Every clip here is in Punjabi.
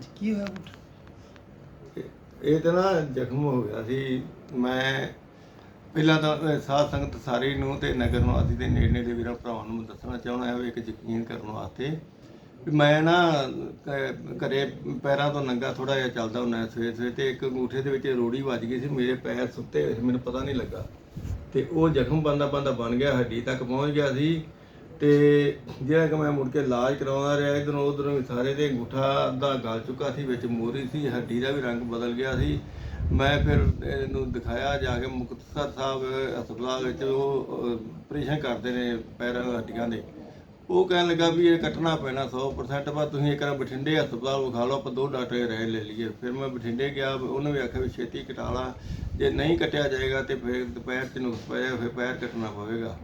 ਹਾਂਜੀ, ਕੀ ਹੋਇਆ ਪੁੱਤ? ਇਹ ਤਾਂ ਨਾ ਜ਼ਖਮ ਹੋ ਗਿਆ ਸੀ। ਮੈਂ ਪਹਿਲਾਂ ਤਾਂ ਸਾਧ ਸੰਗਤ ਸਾਰੀ ਨੂੰ ਤੇ ਨਗਰ ਨਿਵਾਸੀ ਦੇ ਨੇੜੇ ਦੇ ਵੀਰਾਂ ਭਰਾਵਾਂ ਨੂੰ ਦੱਸਣਾ ਚਾਹੁੰਦਾ ਹਾਂ ਇੱਕ ਯਕੀਨ ਕਰਨ ਵਾਸਤੇ ਵੀ ਮੈਂ ਨਾ ਘਰੇ ਪੈਰਾਂ ਤੋਂ ਨੰਗਾ ਥੋੜਾ ਜਿਹਾ ਚੱਲਦਾ ਹੁੰਦਾ ਸਵੇਰ ਸਵੇਰ ਤੇ ਇੱਕ ਅੰਗੂਠੇ ਦੇ ਵਿੱਚ ਰੋੜੀ ਵੱਜ ਗਈ ਸੀ, ਮੇਰੇ ਪੈਰ ਸੁੱਤੇ ਹੋਏ ਸੀ, ਮੈਨੂੰ ਪਤਾ ਨਹੀਂ ਲੱਗਾ। ਤੇ ਉਹ ਜ਼ਖਮ ਬੰਦਾ ਬੰਦਾ ਬਣ ਗਿਆ, ਹੱਡੀ ਤੱਕ ਪਹੁੰਚ ਗਿਆ ਸੀ। ਤੇ ਜਿਹੜਾ ਕਿ ਮੈਂ ਮੁੜ ਕੇ ਇਲਾਜ ਕਰਾਉਂਦਾ ਰਿਹਾ, ਇਧਰੋਂ ਉਧਰੋਂ ਵੀ ਸਾਰੇ ਦੇ ਅੰਗੂਠਾ ਦਾ ਗਲ ਚੁੱਕਾ ਸੀ, ਵਿੱਚ ਮੋਰੀ ਸੀ, ਹੱਡੀ ਦਾ ਵੀ ਰੰਗ ਬਦਲ ਗਿਆ ਸੀ। ਮੈਂ ਫਿਰ ਇਹਨੂੰ ਦਿਖਾਇਆ ਜਾ ਕੇ ਮੁਕਤਸਰ ਸਾਹਿਬ ਹਸਪਤਾਲ ਵਿੱਚ, ਉਹ ਆਪਰੇਸ਼ਨ ਕਰਦੇ ਨੇ ਪੈਰਾਂ, ਹੱਡੀਆਂ ਦੇ। ਉਹ ਕਹਿਣ ਲੱਗਾ ਵੀ ਇਹ ਕੱਟਣਾ ਪੈਣਾ 100% ਪਰ ਤੁਸੀਂ ਇੱਕ ਵਾਰ ਬਠਿੰਡੇ ਹਸਪਤਾਲ ਵਿਖਾ ਲਓ, ਆਪਾਂ ਦੋ ਡਾਕਟਰ ਰਹਿ ਲੈ ਲਈਏ। ਫਿਰ ਮੈਂ ਬਠਿੰਡੇ ਗਿਆ, ਉਹਨੇ ਵੀ ਆਖਿਆ ਵੀ ਛੇਤੀ ਕਟਾ ਲਾ। ਜੇ ਨਹੀਂ ਕੱਟਿਆ ਜਾਏਗਾ ਤੇ ਫਿਰ ਦੁਪਹਿਰ 'ਚ ਨੁਕਸ ਪਿਆ ਫਿਰ ਪੈਰ ਕੱਟਣਾ ਪਵੇਗਾ।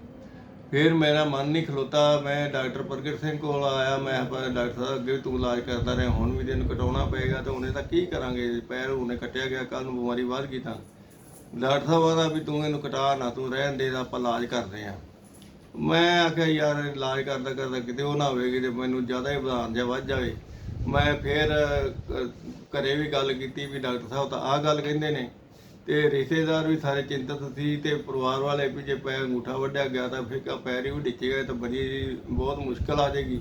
ਫਿਰ ਮੇਰਾ ਮਨ ਨਹੀਂ ਖਲੋਤਾ ਮੈਂ ਡਾਕਟਰ ਪ੍ਰਗਟ ਸਿੰਘ ਕੋਲ ਆਇਆ ਮੈਂ ਕਿਹਾ ਡਾਕਟਰ ਸਾਹਿਬ ਅੱਗੇ ਵੀ ਤੂੰ ਇਲਾਜ ਕਰਦਾ ਰਿਹਾ ਹੁਣ ਵੀ ਤੈਨੂੰ ਕਟਾਉਣਾ ਪਏਗਾ ਤਾਂ ਉਹਨੇ ਤਾਂ ਕੀ ਕਰਾਂਗੇ? ਪੈਰ ਉਹਨੇ ਕੱਟਿਆ ਗਿਆ ਕੱਲ ਨੂੰ ਬਿਮਾਰੀ ਵੱਧ ਗਈ ਤਾਂ। ਡਾਕਟਰ ਸਾਹਿਬ ਆਦਾ ਵੀ ਤੂੰ ਇਹਨੂੰ ਕਟਾ ਨਾ ਤੂੰ ਰਹਿਣ ਦੇ ਤਾਂ ਆਪਾਂ ਇਲਾਜ ਕਰਦੇ ਆ। ਮੈਂ ਆਖਿਆ ਯਾਰ ਇਲਾਜ ਕਰਦਾ ਕਰਦਾ ਕਿਤੇ ਉਹ ਨਾ ਹੋਵੇ ਕਿ ਮੈਨੂੰ ਜ਼ਿਆਦਾ ਹੀ ਵਧਾਣ ਜਾਂ ਵੱਧ ਜਾਵੇ। ਮੈਂ ਫਿਰ ਅਹ, ਘਰੇ ਵੀ ਗੱਲ ਕੀਤੀ ਵੀ ਡਾਕਟਰ ਸਾਹਿਬ ਤਾਂ ਆਹ ਗੱਲ ਕਹਿੰਦੇ ਨੇ ਤੇ ਰਿਸ਼ਤੇਦਾਰ ਵੀ ਸਾਰੇ ਚਿੰਤਤ ਸੀ ਤੇ ਪਰਿਵਾਰ ਵਾਲੇ ਵੀ ਜੇ ਪੈਰ ਅੰਗੂਠਾ ਵੱਢਿਆ ਗਿਆ ਤਾਂ ਫਿਰ ਪੈਰ ਹੀ ਵੀ ਡਿੱਚੇਗਾ ਤਾਂ ਬੜੀ ਬਹੁਤ ਮੁਸ਼ਕਲ ਆ ਜਾਏਗੀ।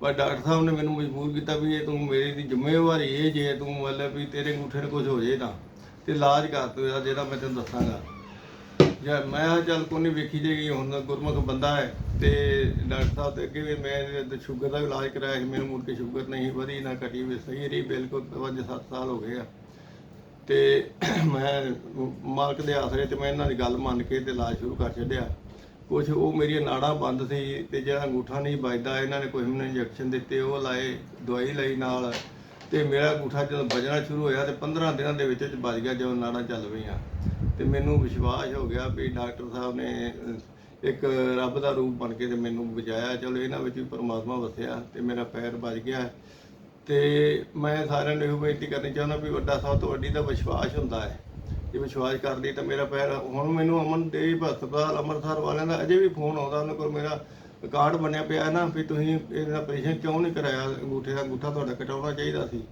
ਪਰ ਡਾਕਟਰ ਸਾਹਿਬ ਨੇ ਮੈਨੂੰ ਮਜਬੂਰ ਕੀਤਾ ਵੀ ਇਹ ਤੂੰ ਮੇਰੀ ਦੀ ਜ਼ਿੰਮੇਵਾਰੀ ਇਹ ਜੇ ਤੂੰ ਮਤਲਬ ਵੀ ਤੇਰੇ ਅੰਗੂਠੇ ਨੂੰ ਕੁਝ ਹੋ ਜੇ ਤਾਂ। ਤੇ ਇਲਾਜ ਕਰ ਤੂੰ ਇਹਦਾ, ਜਿਹੜਾ ਮੈਂ ਤੈਨੂੰ ਦੱਸਾਂਗਾ। ਜਾਂ ਮੈਂ ਚੱਲ ਕੋਈ ਨਹੀਂ ਵੇਖੀ ਜਾਏਗੀ, ਹੁਣ ਗੁਰਮੁਖ ਬੰਦਾ ਹੈ ਤੇ ਡਾਕਟਰ ਸਾਹਿਬ ਦੇ ਅੱਗੇ ਵੀ ਮੈਂ ਸ਼ੂਗਰ ਦਾ ਇਲਾਜ ਕਰਾਇਆ ਸੀ ਮੈਨੂੰ ਮੁੜ ਕੇ ਸ਼ੂਗਰ ਨਹੀਂ ਵਧੀ, ਨਾ ਘਟੀ ਵੀ ਸਹੀ ਰਹੀ, ਬਿਲਕੁਲ ਪੰਜ ਸੱਤ ਸਾਲ ਹੋ ਗਏ ਆ। ਤੇ ਮੈਂ ਮਾਲਕ ਦੇ ਆਸਰੇ ਤੇ ਮੈਂ ਇਹਨਾਂ ਦੀ ਗੱਲ ਮੰਨ ਕੇ ਤੇ ਇਲਾਜ ਸ਼ੁਰੂ ਕਰ ਛੱਡਿਆ। ਕੁਝ ਉਹ ਮੇਰੀਆਂ ਨਾੜਾਂ ਬੰਦ ਸੀ ਤੇ ਜਿਹੜਾ ਅੰਗੂਠਾ ਨਹੀਂ ਵੱਜਦਾ, ਇਹਨਾਂ ਨੇ ਕੋਈ ਮੈਨੂੰ ਇੰਜੈਕਸ਼ਨ ਦਿੱਤੇ, ਉਹ ਲਾਏ, ਦਵਾਈ ਲਈ ਨਾਲ ਤੇ ਮੇਰਾ ਅੰਗੂਠਾ ਜਦੋਂ ਵੱਜਣਾ ਸ਼ੁਰੂ ਹੋਇਆ ਤੇ 15 ਦਿਨਾਂ ਦੇ ਵਿੱਚ ਵਿੱਚ ਵੱਜ ਗਿਆ ਜਦੋਂ ਨਾੜਾਂ ਚੱਲ ਪਈਆਂ। ਤੇ ਮੈਨੂੰ ਵਿਸ਼ਵਾਸ ਹੋ ਗਿਆ ਵੀ ਡਾਕਟਰ ਸਾਹਿਬ ਨੇ ਇੱਕ ਰੱਬ ਦਾ ਰੂਪ ਬਣ ਕੇ ਤੇ ਮੈਨੂੰ ਬਚਾਇਆ ਚਲੋ ਇਹਨਾਂ ਵਿੱਚ ਵੀ ਪਰਮਾਤਮਾ ਵਸਿਆ ਤੇ ਮੇਰਾ ਪੈਰ ਵੱਜ ਗਿਆ। ਤੇ ਮੈਂ ਸਾਰਿਆਂ ਨੂੰ ਇਹੋ ਬੇਨਤੀ ਕਰਨੀ ਚਾਹੁੰਦਾ ਵੀ ਵੱਡਾ ਸਭ ਤੋਂ ਵੱਡੀ ਤਾਂ ਵਿਸ਼ਵਾਸ ਹੁੰਦਾ ਹੈ। ਜੇ ਵਿਸ਼ਵਾਸ ਕਰਦੀ ਤਾਂ ਮੇਰਾ ਪੈਰ ਹੁਣ ਮੈਨੂੰ ਅਮਨ ਦੇ ਹਸਪਤਾਲ ਅੰਮ੍ਰਿਤਸਰ ਵਾਲਿਆਂ ਦਾ ਅਜੇ ਵੀ ਫੋਨ ਆਉਂਦਾ ਉਹਨਾਂ ਕੋਲ ਮੇਰਾ ਕਾਰਡ ਬਣਿਆ ਪਿਆ ਨਾ ਵੀ ਤੁਸੀਂ ਇਹਦਾ ਆਪਰੇਸ਼ਨ ਕਿਉਂ ਨਹੀਂ ਕਰਾਇਆ? ਅੰਗੂਠੇ ਦਾ ਅੰਗੂਠਾ ਤੁਹਾਡਾ ਕਟਾਉਣਾ ਚਾਹੀਦਾ ਸੀ।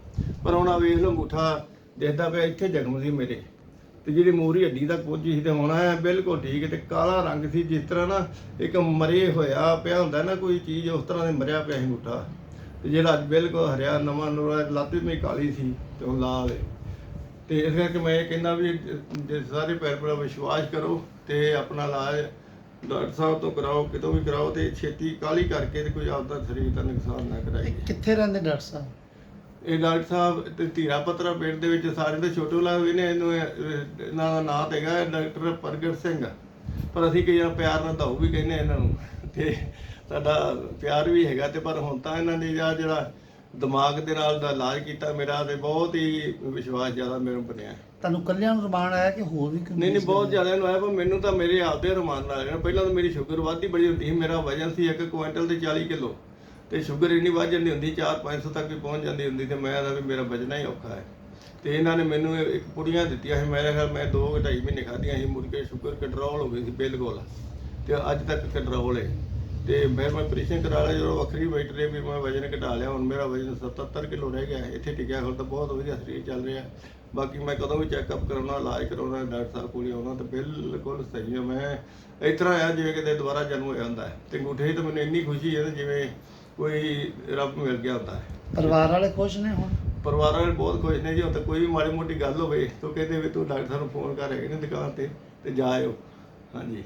ਪਰ ਹੁਣ ਆ ਵੇਖ ਲਓ ਅੰਗੂਠਾ ਦੇਖਦਾ ਪਿਆ ਇੱਥੇ ਜ਼ਖਮ ਸੀ ਮੇਰੇ। ਤੇ ਜਿਹੜੀ ਮੋਰੀ ਹੱਡੀ ਦਾ ਕੁਝ ਸੀ ਤੇ ਹੋਣਾ ਹੈ ਬਿਲਕੁਲ ਠੀਕ ਹੈ ਤੇ ਕਾਲਾ ਰੰਗ ਸੀ, ਜਿਸ ਤਰ੍ਹਾਂ ਨਾ ਇੱਕ ਮਰੇ ਹੋਇਆ ਪਿਆ ਹੁੰਦਾ ਨਾ ਕੋਈ ਚੀਜ਼, ਉਸ ਤਰ੍ਹਾਂ ਦੇ ਮਰਿਆ ਪਿਆ ਸੀ ਅੰਗੂਠਾ। ਤੇ ਜਿਹੜਾ ਅੱਜ ਬਿਲਕੁਲ ਹਰਿਆ ਨਵਾਂ ਨੂਰਾ ਲੱਤ ਵੀ ਕਾਲੀ ਸੀ ਤੇ ਉਹ ਲਾਲ ਹੈ ਤੇ ਇਸ ਕਰਕੇ ਮੈਂ ਇਹ ਕਹਿੰਦਾ ਵੀ ਜੇ ਸਾਰੇ ਪੈਰ ਪਰ ਵਿਸ਼ਵਾਸ ਕਰੋ ਤੇ ਆਪਣਾ ਇਲਾਜ ਡਾਕਟਰ ਸਾਹਿਬ ਤੋਂ ਕਰਾਓ ਕਿਤੋਂ ਵੀ ਕਰਾਓ ਤੇ ਛੇਤੀ ਕਾਲੀ ਕਰਕੇ ਤੇ ਕੋਈ ਆਪਦਾ ਸਰੀਰ ਦਾ ਨੁਕਸਾਨ ਨਾ ਕਰਾਈਏ। ਕਿੱਥੇ ਰਹਿੰਦੇ ਡਾਕਟਰ ਸਾਹਿਬ? ਇਹ ਡਾਕਟਰ ਸਾਹਿਬ ਤੇ ਧੀਰਾ ਪਤਰਾ ਪਿੰਡ ਦੇ ਵਿੱਚ ਸਾਰੇ ਤੋਂ ਛੋਟੇ ਲਾ ਵੀ ਨੇ ਇਹਨੂੰ ਇਹ- ਇਹਨਾਂ ਦਾ ਨਾਮ ਹੈਗਾ ਡਾਕਟਰ ਪ੍ਰਗਟ ਸਿੰਘ। ਪਰ ਅਸੀਂ ਕਈ ਵਾਰ ਪਿਆਰ ਨਾਲ ਦਾਊ ਵੀ ਕਹਿੰਦੇ ਇਹਨਾਂ ਨੂੰ। ਤੇ ਸਾਡਾ ਪਿਆਰ ਵੀ ਹੈਗਾ ਤੇ ਪਰ ਹੁਣ ਤਾਂ ਇਹਨਾਂ ਨੇ ਜਿਹੜਾ ਦਿਮਾਗ ਦੇ ਨਾਲ ਦਾ ਇਲਾਜ ਕੀਤਾ ਮੇਰਾ ਤੇ ਬਹੁਤ ਹੀ ਵਿਸ਼ਵਾਸ ਜ਼ਿਆਦਾ ਮੈਨੂੰ ਬਣਿਆ। ਤੁਹਾਨੂੰ ਕੱਲਿਆਂ ਨੂੰ ਰਮਾਨ ਆਇਆ ਕਿ ਹੋਰ ਵੀ ਨਹੀਂ ਨਹੀਂ ਬਹੁਤ ਨੇ? ਜ਼ਿਆਦਾ ਇਹਨੂੰ ਆਇਆ ਪਰ ਮੈਨੂੰ ਤਾਂ ਮੇਰੇ ਆਪਦੇ ਰਮਾਨ ਨਾਲ ਆਇਆ। ਪਹਿਲਾਂ ਤਾਂ ਮੇਰੀ ਸ਼ੂਗਰ ਵੱਧਦੀ ਬੜੀ ਹੁੰਦੀ ਸੀ ਮੇਰਾ ਵਜ਼ਨ ਸੀ 1 ਕੁਇੰਟਲ ਤੇ 40 ਕਿਲੋ। ਤੇ ਸ਼ੂਗਰ ਇੰਨੀ ਵੱਧ ਜਾਂਦੀ ਹੁੰਦੀ 4-500 ਤੱਕ ਵੀ ਪਹੁੰਚ ਜਾਂਦੀ ਹੁੰਦੀ ਤੇ ਮੈਂ ਤਾਂ ਵੀ ਮੇਰਾ ਵਜਣਾ ਹੀ ਔਖਾ ਹੈ। ਤੇ ਇਹਨਾਂ ਨੇ ਮੈਨੂੰ ਇੱਕ ਪੁੜੀਆਂ ਦਿੱਤੀਆਂ ਸੀ ਮੇਰੇ ਖਿਆਲ ਮੈਂ 2-2.5 ਮਹੀਨੇ ਖਾਧੀਆਂ ਸੀ ਮੁੜ ਕੇ ਸ਼ੂਗਰ ਕੰਟਰੋਲ ਹੋ ਗਈ ਸੀ ਬਿਲਕੁਲ। ਤੇ ਅੱਜ ਤੱਕ ਕੰਟਰੋਲ ਹੈ ਤੇ ਫਿਰ ਮੈਂ ਆਪਰੇਸ਼ਨ ਕਰਾ ਲਿਆ ਜਦੋਂ ਵੱਖਰੀ ਬੈਠ ਰਹੀ ਵੀ ਮੈਂ ਵਜਨ ਘਟਾ ਲਿਆ ਹੁਣ ਮੇਰਾ ਵਜਨ 77 ਕਿਲੋ ਰਹਿ ਗਿਆ। ਇੱਥੇ ਟਿਕਿਆ ਹੁਣ ਤਾਂ ਬਹੁਤ ਵਧੀਆ ਸਰੀਰ ਚੱਲ ਰਿਹਾ। ਬਾਕੀ ਮੈਂ ਕਦੋਂ ਵੀ ਚੈੱਕਅਪ ਕਰਾਉਣਾ ਇਲਾਜ ਕਰਾਉਣਾ ਡਾਕਟਰ ਸਾਹਿਬ ਕੋਲ ਹੀ ਆਉਣਾ ਤੇ ਬਿਲਕੁਲ ਸਹੀ ਹਾਂ ਮੈਂ ਇਸ ਤਰ੍ਹਾਂ ਆ ਜਿਵੇਂ ਕਿਤੇ ਦੁਬਾਰਾ ਜਨਮ ਹੋਇਆ ਹੁੰਦਾ ਹੈ। ਤੇ ਅੰਗੂਠੇ 'ਤੇ ਮੈਨੂੰ ਇੰਨੀ ਖੁਸ਼ੀ ਹੈ ਨਾ ਜਿਵੇਂ ਕੋਈ ਰੱਬ ਮਿਲ ਗਿਆ ਹੁੰਦਾ ਹੈ। ਪਰਿਵਾਰ ਵਾਲੇ ਖੁਸ਼ ਨੇ ਹੁਣ? ਪਰਿਵਾਰ ਵਾਲੇ ਬਹੁਤ ਖੁਸ਼ ਨੇ ਜੀ ਹੁਣ ਤਾਂ ਕੋਈ ਵੀ ਮਾੜੀ ਮੋਟੀ ਗੱਲ ਹੋਵੇ ਤਾਂ ਕਹਿੰਦੇ ਵੀ ਤੂੰ ਡਾਕਟਰ ਨੂੰ ਫੋਨ ਕਰ ਹੈਗੇ ਨੇ ਦੁਕਾਨ ਤੇ ਤੇ ਜਾ ਆਇਓ। ਹਾਂਜੀ।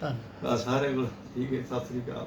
ਧੰਨਵਾਦ ਸਾਰੇ ਕੋਲ ਠੀਕ ਹੈ ਸਤਿ ਸ੍ਰੀ ਅਕਾਲ।